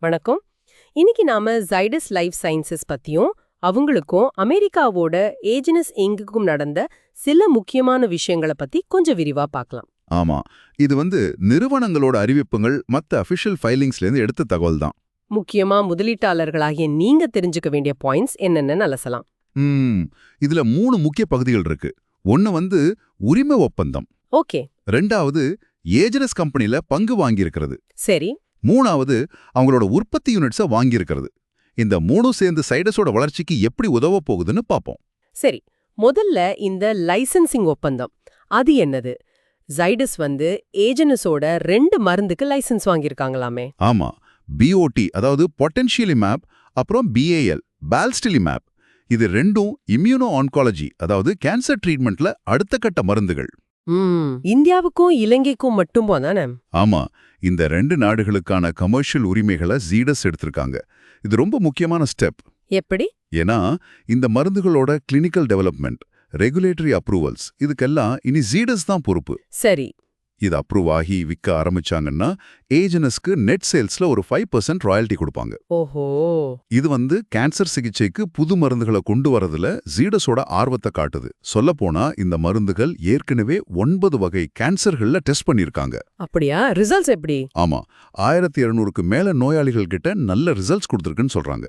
வணக்கம். இன்னைக்கு நாம ஜைடஸ் லைஃப் சயின்சஸ் பத்தியும் அவங்களுக்கும் அமெரிக்காவோட ஏஜினஸ் இங்குக்கும் நடந்த சில முக்கியமான விஷயங்களை பத்தி கொஞ்சம் விரிவா பார்க்கலாம். ஆமா. இது வந்து நிறுவனங்களோட அறிவிப்புகள் மத்த அபிஷியல் ஃபைலிங்ஸ்ல இருந்து எடுத்த தகவல் தான் முக்கியமா முதலீட்டாளர்களாகிய நீங்க தெரிஞ்சுக்க வேண்டிய பாயிண்ட்ஸ் என்னென்னு அலசலாம். ம். இதுல மூணு முக்கிய பகுதிகள் இருக்கு. ஒன்னு வந்து உரிமை ஒப்பந்தம். ஓகே. ரெண்டாவது ஏஜனஸ் கம்பெனில பங்கு வாங்கியிருக்கிறது. சரி. மூணாவது அவங்களோட உற்பத்தி யூனிட்ஸை வாங்கியிருக்கிறது. இந்த மூணும் சேர்ந்து சைடஸோட வளர்ச்சிக்கு எப்படி உதவ போகுதுன்னு பார்ப்போம் சரி முதல்ல இந்த லைசென்சிங் ஒப்பந்தம். அது என்னது? ஜைடஸ் வந்து ஏஜனஸோட ரெண்டு மருந்துக்கு லைசென்ஸ் வாங்கியிருக்காங்களாமே. ஆமா பிஓடி அதாவது பொட்டன்ஷியலி மேப் அப்புறம் பிஏஎல் பால்ஸ்டிலி மேப் இது ரெண்டும் இம்யூனோ ஆன்காலஜி அதாவது கேன்சர் ட்ரீட்மெண்ட்ல அடுத்த கட்ட மருந்துகள். இந்தியாவுக்கும் இலங்கைக்கும் மட்டும் தானே? ஆமா இந்த ரெண்டு நாடுகளுக்கான கமர்ஷியல் உரிமைகளை ஜீடஸ் எடுத்திருக்காங்க. இது ரொம்ப முக்கியமான ஸ்டெப் எப்படி? ஏன்னா இந்த மருந்துகளோட கிளினிக்கல் டெவலப்மெண்ட் ரெகுலேட்டரி அப்ரூவல்ஸ் இதுக்கெல்லாம் இனி ஜீடஸ் தான் பொறுப்பு. சரி இது அப்ரூவ் ஆகி விற்க ஆரம்பிச்சாங்கன்னா ஏஜனஸ்க்கு நெட் சேல்ஸ்ல ஒரு ஃபைவ் பர்சன்ட் ராயல்ட்டி கொடுப்பாங்க. ஓஹோ. இது வந்து கேன்சர் சிகிச்சைக்கு புது மருந்துகளை கொண்டு வரதுல ஜீடஸோட ஆர்வத்தை காட்டுது. சொல்லப்போனா இந்த மருந்துகள் ஏற்கனவே ஒன்பது வகை கேன்சர்கள்ல டெஸ்ட் பண்ணியிருக்காங்க. அப்படியா? ரிசல்ட்ஸ் எப்படி? ஆமா. ஆயிரத்தி இருநூறுக்கு மேல நோயாளிகள் கிட்ட நல்ல ரிசல்ட்ஸ் கொடுத்துருக்குன்னு சொல்றாங்க.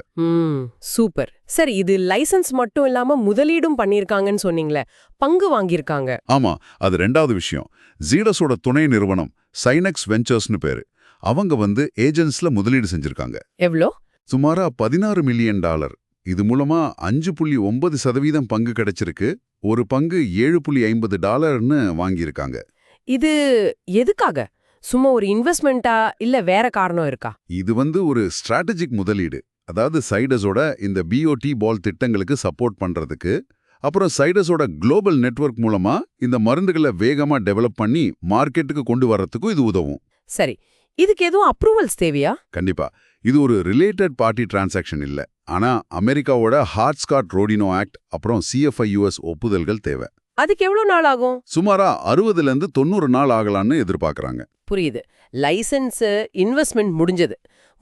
சூப்பர். சரி இது லைசென்ஸ் மட்டும் இல்லாம முதலீடும் பண்ணிருக்காங்கன்னு சொன்னீங்களே பங்கு வாங்கியிருக்காங்க. ஆமா அது ரெண்டாவது விஷயம். ஜீடஸோட துணை நிறுவனம் சைனக்ஸ் வெஞ்சர்ஸ்னு பேரு. அவங்க வந்து ஏஜென்ட்ஸ்ல முதலீடு செஞ்சிருக்காங்க. எவ்ளோ? சுமாரா பதினாறு மில்லியன் டாலர். இது மூலமா அஞ்சு புள்ளி ஒன்பது சதவீதம் பங்கு கிடைச்சிருக்கு. ஒரு பங்கு ஏழு புள்ளி ஐம்பது டாலர்னு வாங்கியிருக்காங்க. இது எதுக்காக? சும்மா ஒரு இன்வெஸ்ட்மெண்ட்டா இல்ல வேற காரணம் இருக்கா? இது வந்து ஒரு ஸ்ட்ராட்டஜிக் முதலீடு. அதாவது சைடஸோட இந்த பிஓடி பால் திட்டங்களுக்கு சப்போர்ட் பண்றதுக்கு அப்புறம் சைடஸோட குளோபல் நெட்வொர்க் மூலமா இந்த மருந்துகளை வேகமா டெவலப் பண்ணி மார்க்கெட்டுக்கு கொண்டு வர்றதுக்கும் இது உதவும். சரி இதுக்கு எதுவும் அப்ரூவல்ஸ் தேவையா? கண்டிப்பா. இது ஒரு ரிலேட்டட் பார்ட்டி டிரான்சாக்ஷன் இல்ல. ஆனா அமெரிக்காவோட ஹார்ட்ஸ்காட் ரோடினோ ஆக்ட் அப்புறம் சிஎஃப்ஐயூஎஸ் ஒப்புதல்கள் தேவை. அதுக்கு எவ்வளவு நாள் ஆகும்? சுமாரா அறுபதுல இருந்து தொண்ணூறு நாள் ஆகலான்னு எதிர்பார்க்கறாங்க. புரியுது. லைசென்ஸ் இன்வெஸ்ட்மெண்ட் முடிஞ்சது.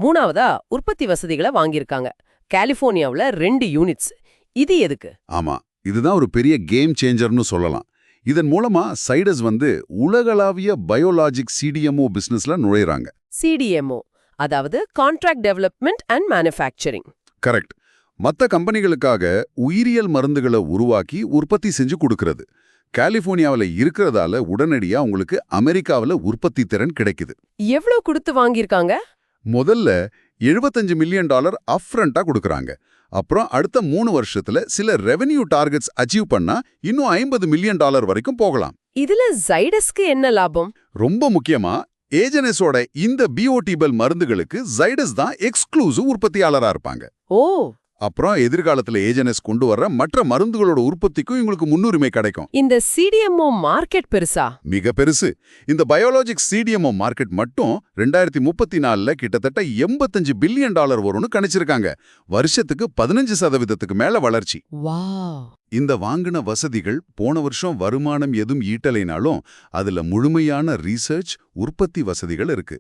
மூணாவதா உற்பத்தி வசதிகளை வாங்கியிருக்காங்க. கலிஃபோர்னியாவுல ரெண்டு யூனிட்ஸ் இது எதுக்கு? ஆமா. இதுதான் ஒரு பெரிய கேம் சேஞ்சர்னு சொல்லலாம். இதன் மூலமா சைடஸ் வந்து உலகளாவிய பயோலாஜிக் சிடிஎம்ஓ பிசினஸ்ல நுழையறாங்க. சிடிஎம்ஓ அதாவது contract development and manufacturing correct மத்த கம்பெனிகளுக்காக உயிரியல் மருந்துகளை உருவாக்கி உற்பத்தி செஞ்சு கொடுக்கறது. கலிஃபோர்னியாவில் இருக்கிறதால உடனடியா உங்களுக்கு அமெரிக்காவில் உற்பத்தி திறன் கிடைக்குது. எவ்வளவு கொடுத்து வாங்கியிருக்காங்க? முதல்ல 75 மில்லியன் டாலர் அப்ரண்டா கொடுக்கறாங்க. அப்புறம் அடுத்த மூணு வருஷத்துல சில ரெவென்யூ டார்கெட்ஸ் அச்சீவ் பண்ணா இன்னும் ஐம்பது மில்லியன் டாலர் வரைக்கும் போகலாம். இதுல ஜைடஸ்க்கு என்ன லாபம்? ரொம்ப முக்கியமா ஏஜெனஸோட இந்த பிஓடிபல் மருந்துகளுக்கு ஜைடஸ் தான் எக்ஸ்க்ளூசிவ் உற்பத்தியாளரா இருப்பாங்க. ஓ. அப்புறம் எதிர்காலத்துல ஏஜெனஸ் கொண்டு வர்ற மற்ற மருந்துகளோட உற்பத்திக்கும் இவங்களுக்கு முன்னுரிமை கிடைக்கும். இந்த சிடிஎம்ஓ மார்க்கெட் பெருசா? மிக பெருசு. இந்த பயோலாஜிக் சிடிஎம்ஓ மார்க்கெட் மட்டும் ரெண்டாயிரத்தி முப்பத்தி நாலுல கிட்டத்தட்ட எண்பத்தஞ்சு பில்லியன் டாலர் வரும்னு கணிச்சிருக்காங்க. வருஷத்துக்கு பதினஞ்சு சதவீதத்துக்கு மேல வளர்ச்சி. இந்த வாங்கின வசதிகள் போன வருஷம் வருமானம் எதுவும் ஈட்டலைனாலும் அதுல முழுமையான ரீசர்ச் உற்பத்தி வசதிகள் இருக்கு.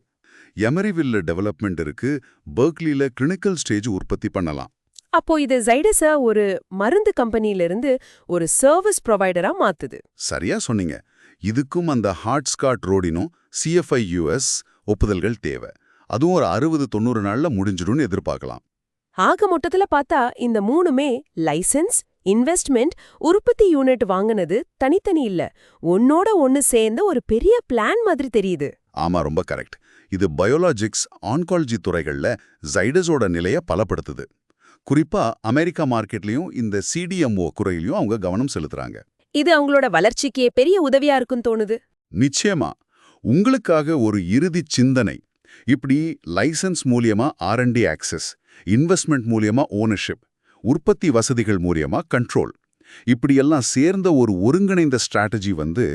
எமரிவில்ல டெவலப்மெண்ட் இருக்கு. பெர்க்லில கிளினிக்கல் ஸ்டேஜ் உற்பத்தி பண்ணலாம். அப்போ இது ஜைடஸ ஒரு மருந்து கம்பெனில இருந்து ஒரு சர்வீஸ் ப்ரொவைடரா மாத்துது. சரியா சொன்னீங்க. இதுக்கும் அந்த ஹாட்ஸ்காட் ரோடினும் சிஎஃப்ஐ யூஎஸ் ஒப்புதல்கள் தேவை. அதுவும் ஒரு அறுபது தொண்ணூறு நாள்ல முடிஞ்சிடும்னு எதிர்பார்க்கலாம். ஆக மொத்தத்துல பார்த்தா இந்த மூணுமே லைசென்ஸ் இன்வெஸ்ட்மெண்ட் உற்பத்தி யூனிட் வாங்குனது தனித்தனி இல்ல. ஒன்னோட ஒன்னு சேர்ந்த ஒரு பெரிய பிளான் மாதிரி தெரியுது. ஆமா ரொம்ப கரெக்ட் இது பயோலாஜிக்ஸ் ஆன்காலஜி துறைகள்ல ஜைடஸோட நிலைய பலப்படுத்துது. குறிப்பா அமெரிக்கா மார்க்கெட்லயும் இந்த சிடிஎம்ஓ குறையிலையும் அவங்க கவனம் செலுத்துறாங்க. இது அவங்களோட வளர்ச்சிக்கு பெரிய உதவியா இருக்குன்னு தோணுது. நிச்சயமா. உங்களுக்காக ஒரு இறுதி சிந்தனை. இப்படி லைசென்ஸ் மூலியமா R and D access investment மூலியமா ஓனர்ஷிப் உற்பத்தி வசதிகள் மூலியமா கண்ட்ரோல் இப்படியெல்லாம் சேர்ந்த ஒரு ஒருங்கிணைந்த ஸ்ட்ராட்டஜி வந்து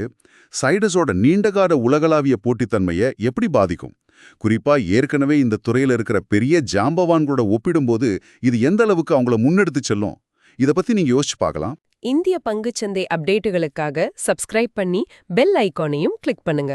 சைடஸோட நீண்டகால உலகளாவிய போட்டித்தன்மையை எப்படி பாதிக்கும்? குறிப்பா ஏற்கனவே இந்த துறையில இருக்கிற பெரிய ஜாம்பவான்களோட ஒப்பிடும்போது இது எந்த அளவுக்கு அவங்கள முன்னெடுத்து செல்லும்? இத பத்தி நீங்க யோசிச்சு பார்க்கலாம். இந்திய பங்குச்சந்தை அப்டேட்டுகளுக்காக சப்ஸ்கிரைப் பண்ணி பெல் ஐக்கானையும் கிளிக் பண்ணுங்க.